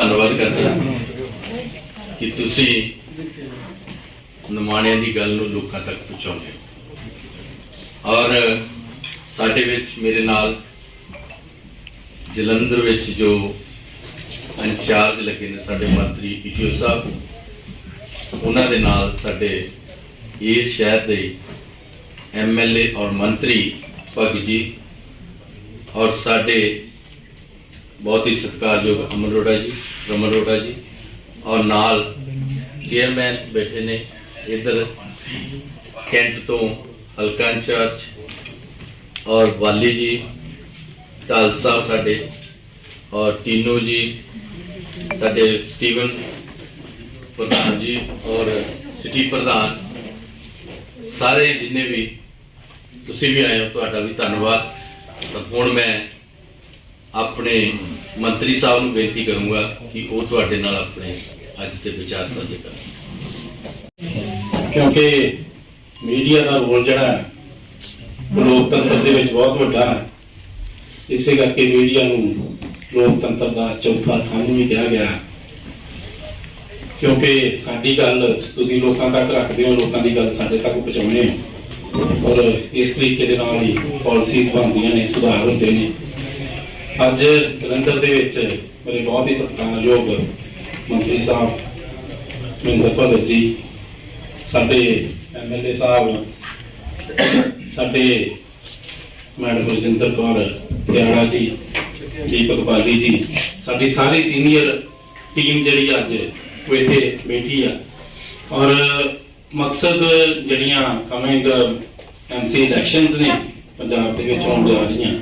ਧੰਨਵਾਦ ਕਰਦਾ ਕਿ ਤੁਸੀਂ ਨਮਾਣਿਆਂ ਦੀ ਗੱਲ ਨੂੰ ਲੋਕਾਂ ਤੱਕ ਪਹੁੰਚਾਉਂਦੇ ਹੋ। ਔਰ ਸਾਡੇ ਵਿੱਚ ਮੇਰੇ ਨਾਲ ਜਲੰਧਰ ਵਿੱਚ ਜੋ ਇੰਚਾਰਜ ਲੱਗੇ ਨੇ ਸਾਡੇ ਮੰਤਰੀ ਈਟੀਓ ਸਾਹਿਬ, ਉਹਨਾਂ ਦੇ ਨਾਲ ਸਾਡੇ ਇਸ ਸ਼ਹਿਰ ਦੇ ਐਮਐਲਏ ਔਰ ਮੰਤਰੀ ਭਗਤ ਜੀ ਔਰ ਸਾਡੇ ਬਹੁਤ ਹੀ ਸਤਿਕਾਰਯੋਗ ਅਮਨ ਅਰੋੜਾ ਜੀ, ਰਮਨ ਅਰੋੜਾ ਜੀ ਔਰ ਨਾਲ ਚੇਅਰਮੈਨ ਬੈਠੇ ਨੇ ਇਧਰ ਕੈਂਟ ਤੋਂ ਹਲਕਾ ਇੰਚਾਰਜ ਔਰ ਵਾਲੀ ਜੀ ਚਾਲ ਸਾਹਿਬ ਸਾਡੇ ਔਰ ਟੀਨੋ ਜੀ, ਸਾਡੇ ਸਟੀਵਨ ਪ੍ਰਧਾਨ ਜੀ ਔਰ ਸਿਟੀ ਪ੍ਰਧਾਨ, ਸਾਰੇ ਜਿੰਨੇ ਵੀ ਤੁਸੀਂ ਵੀ ਆਏ ਹੋ, ਤੁਹਾਡਾ ਵੀ ਧੰਨਵਾਦ। ਤਾਂ ਹੁਣ ਮੈਂ ਆਪਣੇ ਮੰਤਰੀ ਸਾਹਿਬ ਨੂੰ ਬੇਨਤੀ ਕਰੂੰਗਾ ਕਿ ਉਹ ਤੁਹਾਡੇ ਨਾਲ ਆਪਣੇ ਅੱਜ ਦੇ ਵਿਚਾਰ ਸਾਂਝੇ ਕਰਨ। ਕਿਉਂਕਿ ਮੀਡੀਆ ਦਾ ਰੋਲ ਜਿਹੜਾ ਹੈ ਲੋਕਤੰਤਰ ਦੇ ਵਿੱਚ ਬਹੁਤ ਵੱਡਾ ਹੈ। ਇਸੇ ਕਰਕੇ ਮੀਡੀਆ ਨੂੰ ਲੋਕਤੰਤਰ ਦਾ ਚੌਥਾ ਥੰਮ ਵੀ ਕਿਹਾ ਗਿਆ ਕਿਉਂਕਿ ਸਾਡੀ ਗੱਲ ਤੁਸੀਂ ਲੋਕਾਂ ਤੱਕ ਰੱਖਦੇ ਹੋ, ਲੋਕਾਂ ਦੀ ਗੱਲ ਸਾਡੇ ਤੱਕ ਪਹੁੰਚਾਉਂਦੇ ਹੋ। ਔਰ ਇਸ ਤਰੀਕੇ ਦੇ ਨਾਲ ਹੀ ਪਾਲਿਸੀਜ਼ ਬਣਦੀਆਂ ਨੇ, ਸੁਧਾਰ ਹੁੰਦੇ ਨੇ। ਅੱਜ ਜਲੰਧਰ ਦੇ ਵਿੱਚ ਮੇਰੇ ਬਹੁਤ ਹੀ ਸਤਿਕਾਰਯੋਗ ਮੰਤਰੀ ਸਾਹਿਬ ਮਹਿੰਦਰ ਭਗਤ ਜੀ, ਸਾਡੇ ਐਮਐਲਏ ਸਾਹਿਬ, ਸਾਡੇ ਮੈਡਮ ਰਜਿੰਦਰ ਕੌਰ ਤਿਆੜਾ ਜੀ, ਦੀਪਕ ਬਾਲੀ ਜੀ, ਸਾਡੀ ਸਾਰੀ ਸੀਨੀਅਰ ਟੀਮ ਜਿਹੜੀ ਅੱਜ ਉਹ ਇੱਥੇ ਬੈਠੀ ਆ। ਔਰ ਮਕਸਦ ਜਿਹੜੀਆਂ ਕਮਿੰਗ ਐਮਸੀ ਇਲੈਕਸ਼ਨਸ ਨੇ ਪੰਜਾਬ ਦੇ ਵਿੱਚ ਹੋਣ ਜਾ ਰਹੀਆਂ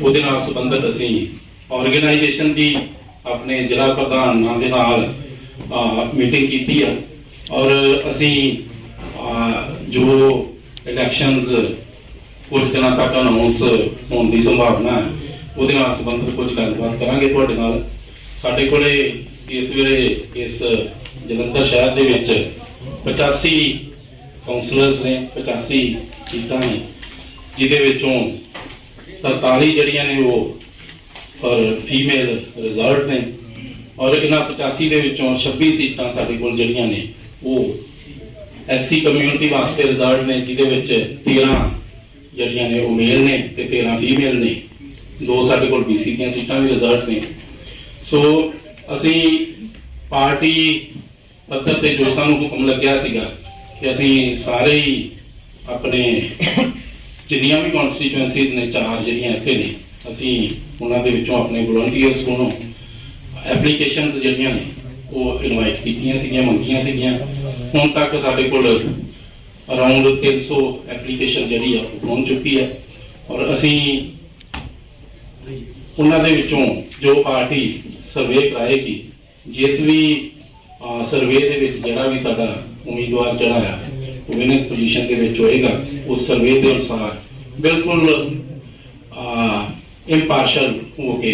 ਉਹਦੇ ਨਾਲ ਸੰਬੰਧਿਤ ਅਸੀਂ ਆਰਗੇਨਾਈਜੇਸ਼ਨ ਦੀ ਆਪਣੇ ਜ਼ਿਲ੍ਹਾ ਪ੍ਰਧਾਨਾਂ ਦੇ ਨਾਲ ਮੀਟਿੰਗ ਕੀਤੀ ਆ। ਔਰ ਅਸੀਂ ਜੋ ਇਲੈਕਸ਼ਨਸ ਕੁਝ ਦਿਨਾਂ ਤੱਕ ਅਨਾਉਂਸ ਹੋਣ ਦੀ ਸੰਭਾਵਨਾ ਹੈ, ਉਹਦੇ ਨਾਲ ਸੰਬੰਧਿਤ ਕੁਝ ਗੱਲਬਾਤ ਕਰਾਂਗੇ ਤੁਹਾਡੇ ਨਾਲ। ਸਾਡੇ ਕੋਲੇ ਇਸ ਵੇਲੇ ਇਸ ਜਲੰਧਰ ਸ਼ਹਿਰ ਦੇ ਵਿੱਚ 85 ਕਾਉਂਸਲਰਸ ਨੇ 85 ਸੀਟਾਂ ਨੇ, ਜਿਹਦੇ ਵਿੱਚੋਂ 43 ਜਿਹੜੀਆਂ ਨੇ ਉਹ ਪਰ ਫੀਮੇਲ ਰਿਜ਼ਰਵਡ ਨੇ। ਔਰ ਇਹਨਾਂ 85 ਦੇ ਵਿੱਚੋਂ 26 ਸੀਟਾਂ ਸਾਡੇ ਕੋਲ ਜਿਹੜੀਆਂ ਨੇ, ਉਹ ਐਸਸੀ ਕਮਿਊਨਿਟੀ ਵਾਸਤੇ ਰਿਜ਼ਰਵਡ ਨੇ, ਜਿਹਦੇ ਵਿੱਚ 13 ਜਿਹੜੀਆਂ ਨੇ ਉਹ ਮੇਲ ਨੇ ਤੇ 13 ਫੀਮੇਲ ਨੇ। ਦੋ ਸਾਡੇ ਕੋਲ ਬੀਸੀ ਦੀਆਂ ਸੀਟਾਂ ਵੀ ਰਿਜ਼ਰਵਡ ਨੇ। ਸੋ ਅਸੀਂ ਪਾਰਟੀ ਪੱਧਰ ਤੇ ਜੋ ਸਾਨੂੰ ਹੁਕਮ ਲੱਗਿਆ ਸੀਗਾ ਕਿ ਅਸੀਂ ਸਾਰੇ ਹੀ ਆਪਣੇ ਜਿੰਨੀਆਂ ਵੀ ਕਨਸਟੀਟੂਐਂਸੀਜ਼ ਨੇ ਚਾਰ ਜਿਹੜੀਆਂ ਇੱਥੇ ਨੇ, ਅਸੀਂ ਉਹਨਾਂ ਦੇ ਵਿੱਚੋਂ ਆਪਣੇ ਵਲੰਟੀਅਰਸ ਕੋਲੋਂ ਐਪਲੀਕੇਸ਼ਨਸ ਜਿਹੜੀਆਂ ਨੇ, ਉਹ ਇਨਵਾਈਟ ਕੀਤੀਆਂ ਸੀਗੀਆਂ, ਮੰਗੀਆਂ ਸੀਗੀਆਂ। ਹੁਣ ਤੱਕ ਸਾਡੇ ਕੋਲ ਅਰਾਊਂਡ 300 ਐਪਲੀਕੇਸ਼ਨ ਜਿਹੜੀ ਆ, ਉਹ ਪਹੁੰਚ ਚੁੱਕੀ ਹੈ ਔਰ ਅਸੀਂ ਉਹਨਾਂ ਦੇ ਵਿੱਚੋਂ ਜੋ ਪਾਰਟੀ ਸਰਵੇ ਕਰਾਏਗੀ, ਜਿਸ ਵੀ ਸਰਵੇ ਦੇ ਵਿੱਚ ਜਿਹੜਾ ਵੀ ਸਾਡਾ ਉਮੀਦਵਾਰ ਜਿਹੜਾ ਆ ਪੋਜੀਸ਼ਨ ਦੇ ਵਿੱਚ ਹੋਏਗਾ ਉਸ ਸਰਵੇ ਦੇ ਅਨੁਸਾਰ ਬਿਲਕੁਲ ਇੰਪਾਰਸ਼ਲ ਹੋ ਕੇ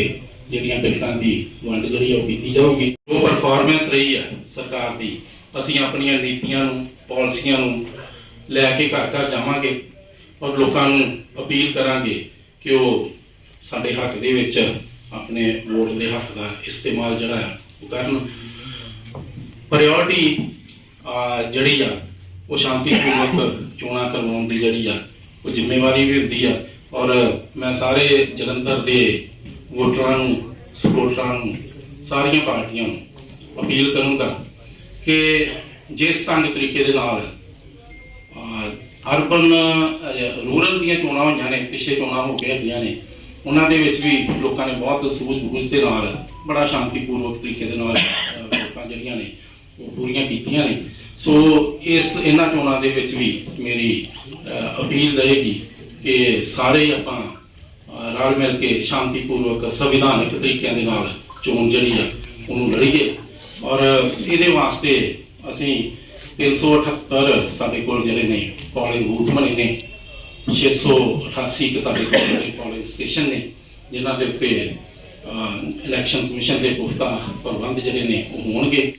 ਜਿਹੜੀਆਂ ਟਿਕਟਾਂ ਦੀ ਵੰਡ ਜਿਹੜੀ ਆ ਉਹ ਕੀਤੀ ਜਾਊਗੀ। ਜੋ ਪਰਫਾਰਮੈਂਸ ਰਹੀ ਹੈ ਸਰਕਾਰ ਦੀ, ਅਸੀਂ ਆਪਣੀਆਂ ਨੀਤੀਆਂ ਨੂੰ ਪਾਲਿਸੀਆਂ ਨੂੰ ਲੈ ਕੇ ਘਰ ਘਰ ਜਾਵਾਂਗੇ ਔਰ ਲੋਕਾਂ ਨੂੰ ਅਪੀਲ ਕਰਾਂਗੇ ਕਿ ਉਹ ਸਾਡੇ ਹੱਕ ਦੇ ਵਿੱਚ ਆਪਣੇ ਵੋਟ ਦੇ ਹੱਕ ਦਾ ਇਸਤੇਮਾਲ ਜਿਹੜਾ ਹੈ ਉਹ ਕਰਨ। ਪ੍ਰਾਇੋਰਟੀ ਜਿਹੜੀ ਆ ਉਹ ਸ਼ਾਂਤੀਪੂਰਵਕ ਚੋਣਾਂ ਕਰਵਾਉਣ ਦੀ ਜਿਹੜੀ ਆ ਉਹ ਜ਼ਿੰਮੇਵਾਰੀ ਵੀ ਹੁੰਦੀ ਆ। ਔਰ ਮੈਂ ਸਾਰੇ ਜਲੰਧਰ ਦੇ ਵੋਟਰਾਂ ਨੂੰ ਸਪੋਰਟਰਾਂ ਨੂੰ ਸਾਰੀਆਂ ਪਾਰਟੀਆਂ ਨੂੰ ਅਪੀਲ ਕਰੂੰਗਾ ਕਿ ਜਿਸ ਢੰਗ ਤਰੀਕੇ ਦੇ ਨਾਲ ਅਰਬਨ ਰੂਰਲ ਦੀਆਂ ਚੋਣਾਂ ਹੋਈਆਂ ਨੇ ਪਿਛੇ ਚੋਣਾਂ ਹੋ ਕੇ ਹਟੀਆਂ ਨੇ ਉਹਨਾਂ ਦੇ ਵਿੱਚ ਵੀ ਲੋਕਾਂ ਨੇ ਬਹੁਤ ਸੂਝ-ਬੂਝ ਦੇ ਨਾਲ ਬੜਾ ਸ਼ਾਂਤੀਪੂਰਵਕ ਤਰੀਕੇ ਦੇ ਨਾਲ ਅਹ, ਵੋਟਾਂ ਜਿਹੜੀਆਂ ਨੇ ਉਹ ਪੂਰੀਆਂ ਕੀਤੀਆਂ ਨੇ। ਸੋ ਇਸ ਇਹਨਾਂ ਚੋਣਾਂ ਦੇ ਵਿੱਚ ਵੀ ਮੇਰੀ ਅਪੀਲ ਰਹੇਗੀ ਕਿ ਸਾਰੇ ਆਪਾਂ ਰਲ ਮਿਲ ਕੇ ਸ਼ਾਂਤੀਪੂਰਵਕ ਸੰਵਿਧਾਨਕ ਤਰੀਕਿਆਂ ਦੇ ਨਾਲ ਚੋਣ ਜਿਹੜੀ ਆ, ਉਹਨੂੰ ਲੜੀਏ। ਔਰ ਇਹਦੇ ਵਾਸਤੇ ਅਸੀਂ 378 ਸਾਡੇ ਕੋਲ ਜਿਹੜੇ ਨੇ ਪੋਲਿੰਗ ਬੂਥ ਬਣੇ ਨੇ 688 ਕਿ ਸਾਡੇ ਕੋਲ ਜਿਹੜੇ ਪੋਲਿੰਗ ਸਟੇਸ਼ਨ ਨੇ, ਜਿਨ੍ਹਾਂ ਦੇ ਉੱਤੇ ਇਲੈਕਸ਼ਨ ਕਮਿਸ਼ਨ ਦੇ ਪੁਖਤਾ ਪ੍ਰਬੰਧ ਜਿਹੜੇ ਨੇ ਉਹ ਹੋਣਗੇ।